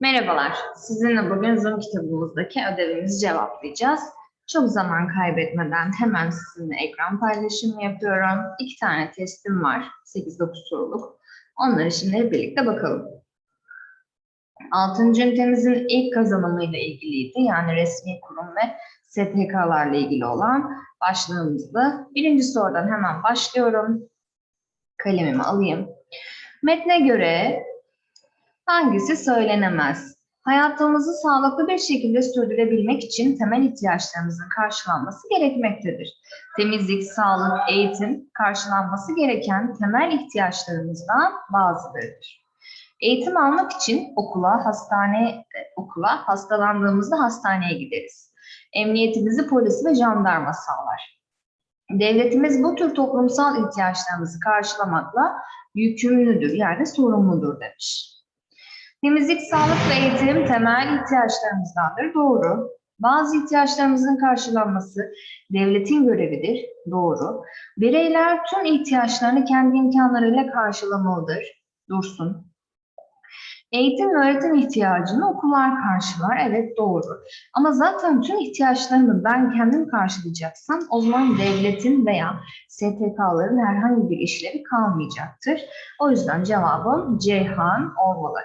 Merhabalar. Sizinle bugün Zoom kitabımızdaki ödevimizi cevaplayacağız. Çok zaman kaybetmeden hemen sizinle ekran paylaşımı yapıyorum. İki tane testim var. 8-9 soruluk. Onları şimdi birlikte bakalım. Altıncı ünitemizin ilk kazanımıyla ilgiliydi. Yani resmi kurum ve STK'larla ilgili olan başlığımızdı. Birinci sorudan hemen başlıyorum. Kalemimi alayım. Metne göre Hangisi söylenemez? Hayatımızı sağlıklı bir şekilde sürdürebilmek için temel ihtiyaçlarımızın karşılanması gerekmektedir. Temizlik, sağlık, eğitim karşılanması gereken temel ihtiyaçlarımızdan bazılarıdır. Eğitim almak için okula, hastane, okula, hastalandığımızda hastaneye gideriz. Emniyetimizi polis ve jandarma sağlar. Devletimiz bu tür toplumsal ihtiyaçlarımızı karşılamakla yükümlüdür yani sorumludur demiş. Temizlik, sağlık ve eğitim temel ihtiyaçlarımızdandır. Doğru. Bazı ihtiyaçlarımızın karşılanması devletin görevidir. Doğru. Bireyler tüm ihtiyaçlarını kendi imkanlarıyla karşılamalıdır. Dursun. Eğitim ve öğretim ihtiyacını okullar karşılar. Evet doğru. Ama zaten tüm ihtiyaçlarımı ben kendim karşılayacaksam o zaman devletin veya STK'ların herhangi bir işlevi kalmayacaktır. O yüzden cevabım Ceyhan olmalı.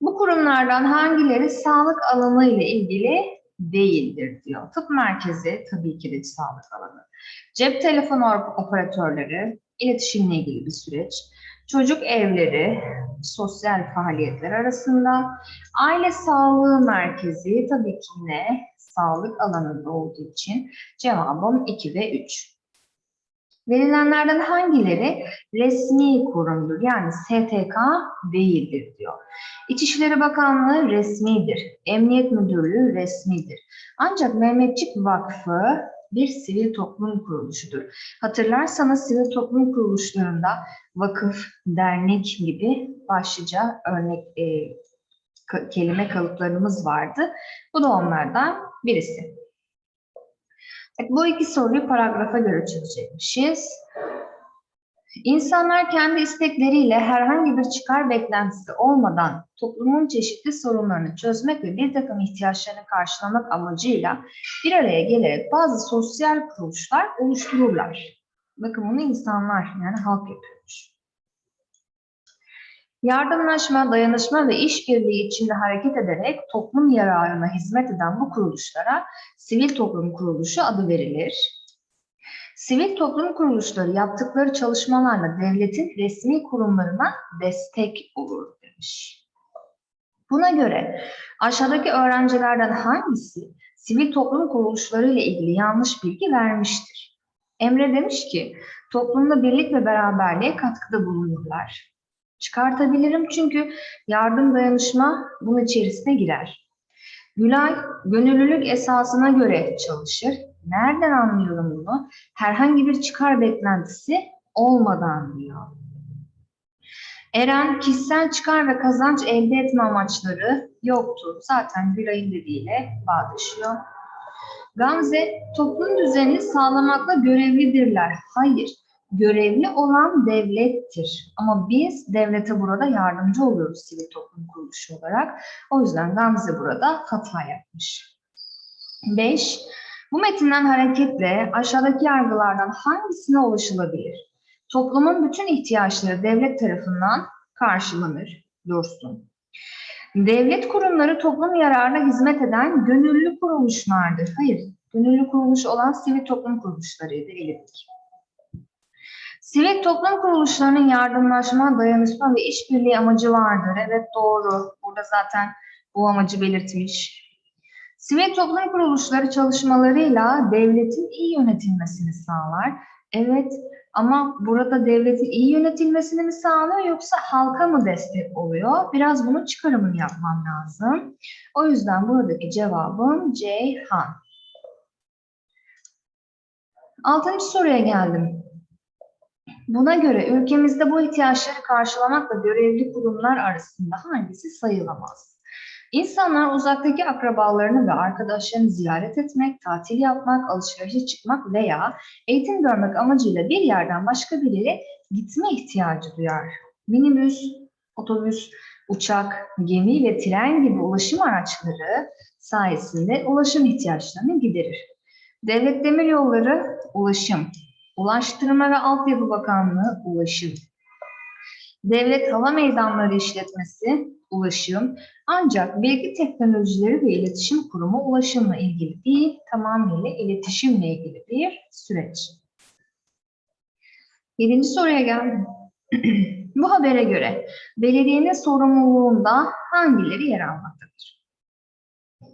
Bu kurumlardan hangileri sağlık alanı ile ilgili değildir diyor. Tıp merkezi tabii ki de sağlık alanı. Cep telefonu operatörleri, iletişimle ilgili bir süreç. Çocuk evleri, sosyal faaliyetler arasında. Aile sağlığı merkezi tabii ki ne? Sağlık alanında olduğu için cevabım 2 ve 3. Verilenlerden hangileri resmi kurumdur yani STK değildir diyor. İçişleri Bakanlığı resmidir. Emniyet Müdürlüğü resmidir. Ancak Mehmetçik Vakfı bir sivil toplum kuruluşudur. Hatırlarsanız sivil toplum kuruluşlarında vakıf, dernek gibi başlıca örnek e, kelime kalıplarımız vardı. Bu da onlardan birisi. Evet, bu iki soruyu paragrafa göre çözecekmişiz. İnsanlar kendi istekleriyle herhangi bir çıkar beklentisi olmadan toplumun çeşitli sorunlarını çözmek ve bir takım ihtiyaçlarını karşılamak amacıyla bir araya gelerek bazı sosyal kuruluşlar oluştururlar. Bakın bunu insanlar yani halk yapıyormuş. Yardımlaşma, dayanışma ve işbirliği içinde hareket ederek toplum yararına hizmet eden bu kuruluşlara sivil toplum kuruluşu adı verilir. Sivil toplum kuruluşları yaptıkları çalışmalarla devletin resmi kurumlarına destek olur demiş. Buna göre aşağıdaki öğrencilerden hangisi sivil toplum kuruluşları ile ilgili yanlış bilgi vermiştir? Emre demiş ki toplumda birlik ve beraberliğe katkıda bulunurlar. Çıkartabilirim çünkü yardım dayanışma bunun içerisine girer. Gülay, gönüllülük esasına göre çalışır. Nereden anlıyorum bunu? Herhangi bir çıkar beklentisi olmadan diyor. Eren, kişisel çıkar ve kazanç elde etme amaçları yoktur. Zaten Gülay'ın dediğiyle bağdaşıyor. Gamze, toplum düzenini sağlamakla görevlidirler. Hayır, görevli olan devlettir. Ama biz devlete burada yardımcı oluyoruz sivil toplum kuruluşu olarak. O yüzden Gamze burada hata yapmış. 5. Bu metinden hareketle aşağıdaki yargılardan hangisine ulaşılabilir? Toplumun bütün ihtiyaçları devlet tarafından karşılanır, dursun. Devlet kurumları toplum yararına hizmet eden gönüllü kuruluşlardır. Hayır, gönüllü kuruluş olan sivil toplum kuruluşlarıydı elitlik. Sivil toplum kuruluşlarının yardımlaşma, dayanışma ve işbirliği amacı vardır. Evet doğru. Burada zaten bu amacı belirtmiş. Sivil toplum kuruluşları çalışmalarıyla devletin iyi yönetilmesini sağlar. Evet ama burada devletin iyi yönetilmesini mi sağlıyor yoksa halka mı destek oluyor? Biraz bunun çıkarımını yapmam lazım. O yüzden buradaki cevabım Ceyhan. Altıncı soruya geldim. Buna göre ülkemizde bu ihtiyaçları karşılamakla görevli kurumlar arasında hangisi sayılamaz? İnsanlar uzaktaki akrabalarını ve arkadaşlarını ziyaret etmek, tatil yapmak, alışverişe çıkmak veya eğitim görmek amacıyla bir yerden başka bir yere gitme ihtiyacı duyar. Minibüs, otobüs, uçak, gemi ve tren gibi ulaşım araçları sayesinde ulaşım ihtiyaçlarını giderir. Devlet Demiryolları Ulaşım, Ulaştırma ve Altyapı Bakanlığı Ulaşım, Devlet Hava Meydanları İşletmesi Ulaşım, ancak Bilgi Teknolojileri ve İletişim Kurumu ulaşımla ilgili değil, tamamıyla iletişimle ilgili bir süreç. Yedinci soruya geldim. Bu habere göre belediyenin sorumluluğunda hangileri yer almaktadır?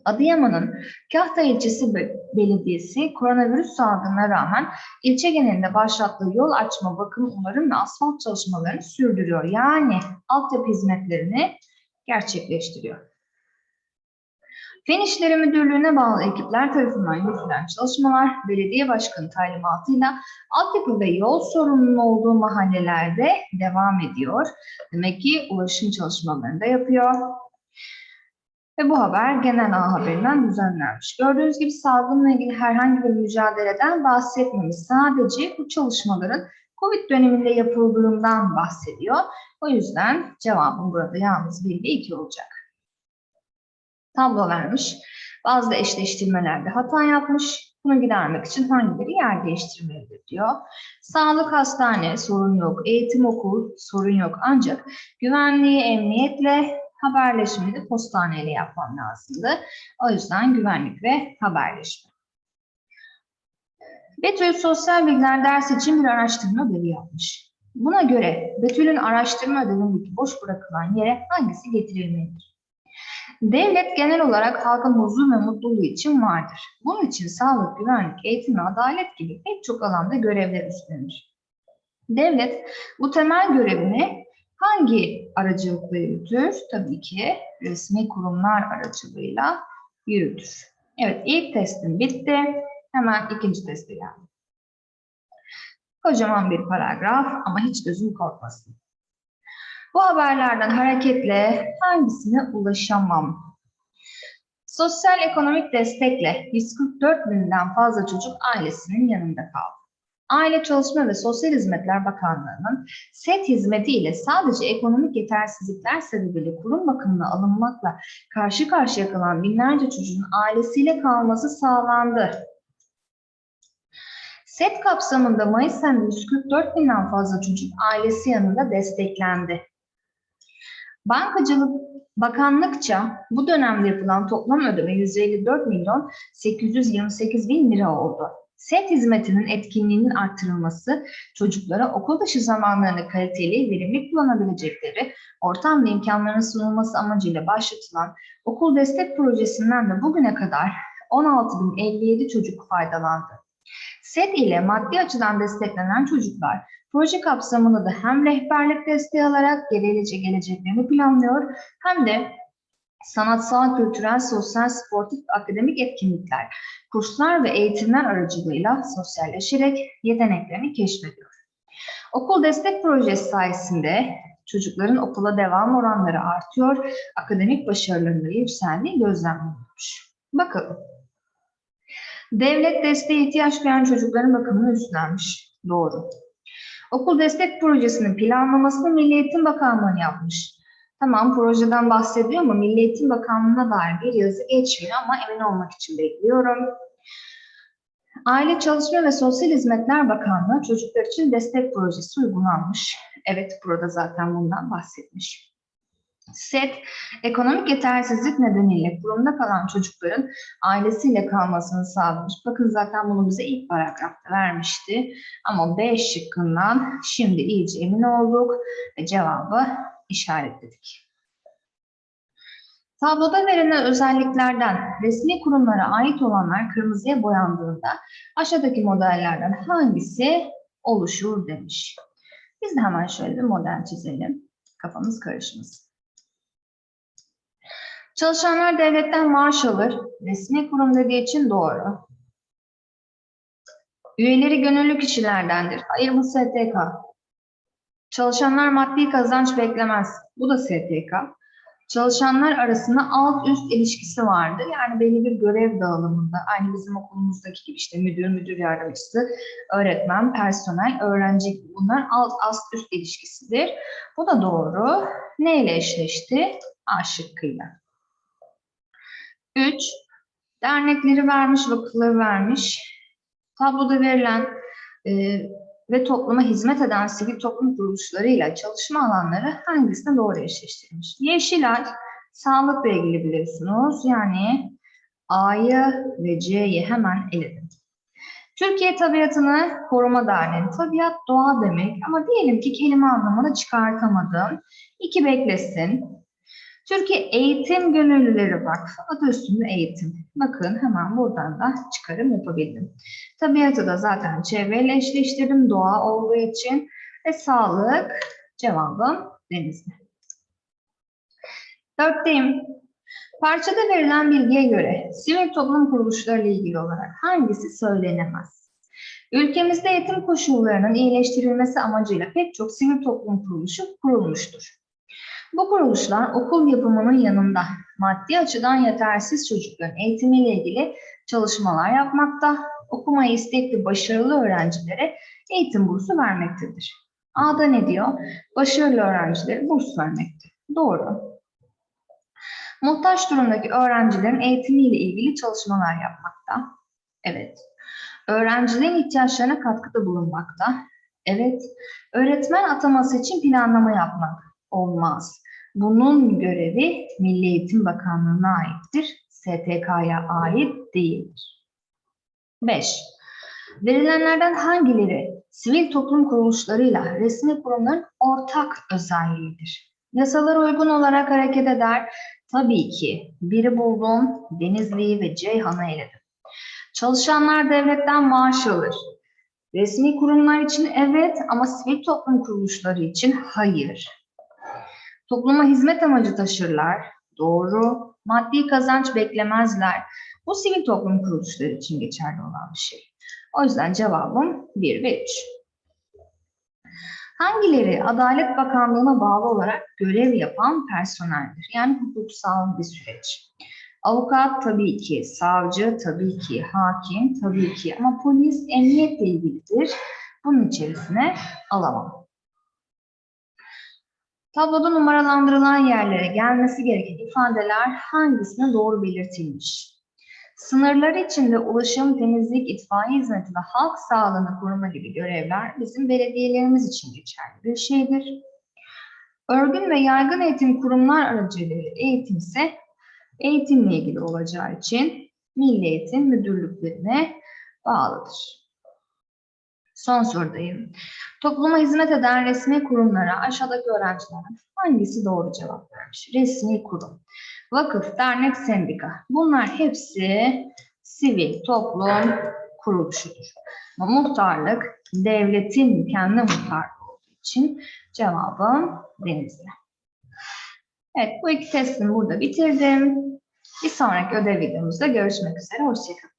Adıyaman'ın Kahta ilçesi Be- belediyesi koronavirüs salgınına rağmen ilçe genelinde başlattığı yol açma, bakım, onarım ve asfalt çalışmalarını sürdürüyor. Yani altyapı hizmetlerini gerçekleştiriyor. Fen İşleri Müdürlüğü'ne bağlı ekipler tarafından yürütülen çalışmalar belediye başkanı talimatıyla altyapı ve yol sorununun olduğu mahallelerde devam ediyor. Demek ki ulaşım çalışmalarını da yapıyor. Ve bu haber genel ağ haberinden düzenlenmiş. Gördüğünüz gibi salgınla ilgili herhangi bir mücadeleden bahsetmemiş. Sadece bu çalışmaların COVID döneminde yapıldığından bahsediyor. O yüzden cevabım burada yalnız 1 ve 2 olacak. Tablo vermiş. Bazı eşleştirmelerde hata yapmış. Bunu gidermek için hangileri yer değiştirmelidir diyor. Sağlık hastane sorun yok. Eğitim okul sorun yok. Ancak güvenliği emniyetle haberleşmeyi de postaneyle yapmam lazımdı. O yüzden güvenlik ve haberleşme. Betül sosyal bilgiler dersi için bir araştırma ödevi yapmış. Buna göre Betül'ün araştırma ödevindeki boş bırakılan yere hangisi getirilmelidir? Devlet genel olarak halkın huzur ve mutluluğu için vardır. Bunun için sağlık, güvenlik, eğitim ve adalet gibi pek çok alanda görevler üstlenir. Devlet bu temel görevini hangi aracılıkla yürütür? Tabii ki resmi kurumlar aracılığıyla yürütür. Evet ilk testim bitti. Hemen ikinci teste geldim. Kocaman bir paragraf ama hiç gözüm korkmasın. Bu haberlerden hareketle hangisine ulaşamam? Sosyal ekonomik destekle 144 binden fazla çocuk ailesinin yanında kaldı. Aile Çalışma ve Sosyal Hizmetler Bakanlığı'nın SET hizmeti ile sadece ekonomik yetersizlikler sebebiyle kurum bakımına alınmakla karşı karşıya kalan binlerce çocuğun ailesiyle kalması sağlandı. SET kapsamında Mayıs ayında 144 binden fazla çocuk ailesi yanında desteklendi. Bankacılık Bakanlıkça bu dönemde yapılan toplam ödeme 154 milyon 828 bin lira oldu. SET hizmetinin etkinliğinin arttırılması, çocuklara okul dışı zamanlarını kaliteli, verimli kullanabilecekleri ortam ve imkanların sunulması amacıyla başlatılan okul destek projesinden de bugüne kadar 16.057 çocuk faydalandı. SET ile maddi açıdan desteklenen çocuklar proje kapsamında da hem rehberlik desteği alarak gelecek geleceklerini planlıyor hem de sanatsal, kültürel, sosyal, sportif, akademik etkinlikler, kurslar ve eğitimler aracılığıyla sosyalleşerek yeteneklerini keşfediyor. Okul destek projesi sayesinde çocukların okula devam oranları artıyor, akademik başarılarında yükseldiği gözlemleniyormuş. Bakalım. Devlet desteğe ihtiyaç duyan çocukların bakımını üstlenmiş. Doğru. Okul destek projesinin planlamasını Milli Eğitim Bakanlığı yapmış. Tamam projeden bahsediyor ama Milli Eğitim Bakanlığı'na dair bir yazı geçmiyor ama emin olmak için bekliyorum. Aile Çalışma ve Sosyal Hizmetler Bakanlığı çocuklar için destek projesi uygulanmış. Evet burada zaten bundan bahsetmiş. SET, ekonomik yetersizlik nedeniyle kurumda kalan çocukların ailesiyle kalmasını sağlamış. Bakın zaten bunu bize ilk paragrafta vermişti. Ama B şıkkından şimdi iyice emin olduk ve cevabı işaretledik. Tabloda verilen özelliklerden resmi kurumlara ait olanlar kırmızıya boyandığında aşağıdaki modellerden hangisi oluşur demiş. Biz de hemen şöyle bir model çizelim. Kafamız karışmasın. Çalışanlar devletten maaş alır. Resmi kurum dediği için doğru. Üyeleri gönüllü kişilerdendir. Hayır bu STK. Çalışanlar maddi kazanç beklemez. Bu da STK. Çalışanlar arasında alt üst ilişkisi vardır. Yani belli bir görev dağılımında. Aynı bizim okulumuzdaki gibi işte müdür, müdür yardımcısı, öğretmen, personel, öğrenci gibi bunlar alt ast üst ilişkisidir. Bu da doğru. neyle eşleşti? A şıkkıyla. 3. Dernekleri vermiş, vakıfları vermiş. Tabloda verilen e, ve topluma hizmet eden sivil toplum kuruluşlarıyla çalışma alanları hangisine doğru eşleştirilmiş? Yeşilay, sağlıkla ilgili biliyorsunuz. Yani A'yı ve C'yi hemen eledim. Türkiye Tabiatını Koruma Derneği. Tabiat doğa demek ama diyelim ki kelime anlamını çıkartamadım. İki beklesin. Türkiye Eğitim Gönüllüleri Vakfı adı üstünde eğitim. Bakın hemen buradan da çıkarım yapabildim. Tabiatı da zaten çevreyle eşleştirdim doğa olduğu için ve sağlık cevabım denizli. Dörtteyim. Parçada verilen bilgiye göre sivil toplum kuruluşları ile ilgili olarak hangisi söylenemez? Ülkemizde eğitim koşullarının iyileştirilmesi amacıyla pek çok sivil toplum kuruluşu kurulmuştur. Bu kuruluşlar okul yapımının yanında maddi açıdan yetersiz çocukların eğitimiyle ilgili çalışmalar yapmakta, okumayı istekli başarılı öğrencilere eğitim bursu vermektedir. A'da ne diyor? Başarılı öğrencilere burs vermekte. Doğru. Muhtaç durumdaki öğrencilerin eğitimiyle ilgili çalışmalar yapmakta. Evet. Öğrencilerin ihtiyaçlarına katkıda bulunmakta. Evet. Öğretmen ataması için planlama yapmak olmaz. Bunun görevi Milli Eğitim Bakanlığı'na aittir. STK'ya ait değildir. 5. Verilenlerden hangileri sivil toplum kuruluşlarıyla resmi kurumların ortak özelliğidir? Yasalara uygun olarak hareket eder. Tabii ki biri buldum, Denizli'yi ve Ceyhan'ı eledim. Çalışanlar devletten maaş alır. Resmi kurumlar için evet ama sivil toplum kuruluşları için hayır. Topluma hizmet amacı taşırlar. Doğru. Maddi kazanç beklemezler. Bu sivil toplum kuruluşları için geçerli olan bir şey. O yüzden cevabım 1 ve 3. Hangileri Adalet Bakanlığı'na bağlı olarak görev yapan personeldir? Yani hukuksal bir süreç. Avukat tabii ki, savcı tabii ki, hakim tabii ki ama polis emniyetle ilgilidir. Bunun içerisine alamam. Tabloda numaralandırılan yerlere gelmesi gereken ifadeler hangisine doğru belirtilmiş? Sınırlar içinde ulaşım, temizlik, itfaiye hizmeti ve halk sağlığını koruma gibi görevler bizim belediyelerimiz için geçerli bir şeydir. Örgün ve yaygın eğitim kurumlar aracılığıyla eğitim ise eğitimle ilgili olacağı için Milli Eğitim Müdürlüklerine bağlıdır. Son sorudayım. Topluma hizmet eden resmi kurumlara aşağıdaki öğrencilerden hangisi doğru cevap vermiş? Resmi kurum, vakıf, dernek, sendika. Bunlar hepsi sivil toplum kuruluşudur. Ama muhtarlık devletin kendi muhtarlığı olduğu için cevabım Denizli. Evet bu iki testimi burada bitirdim. Bir sonraki ödev videomuzda görüşmek üzere. Hoşçakalın.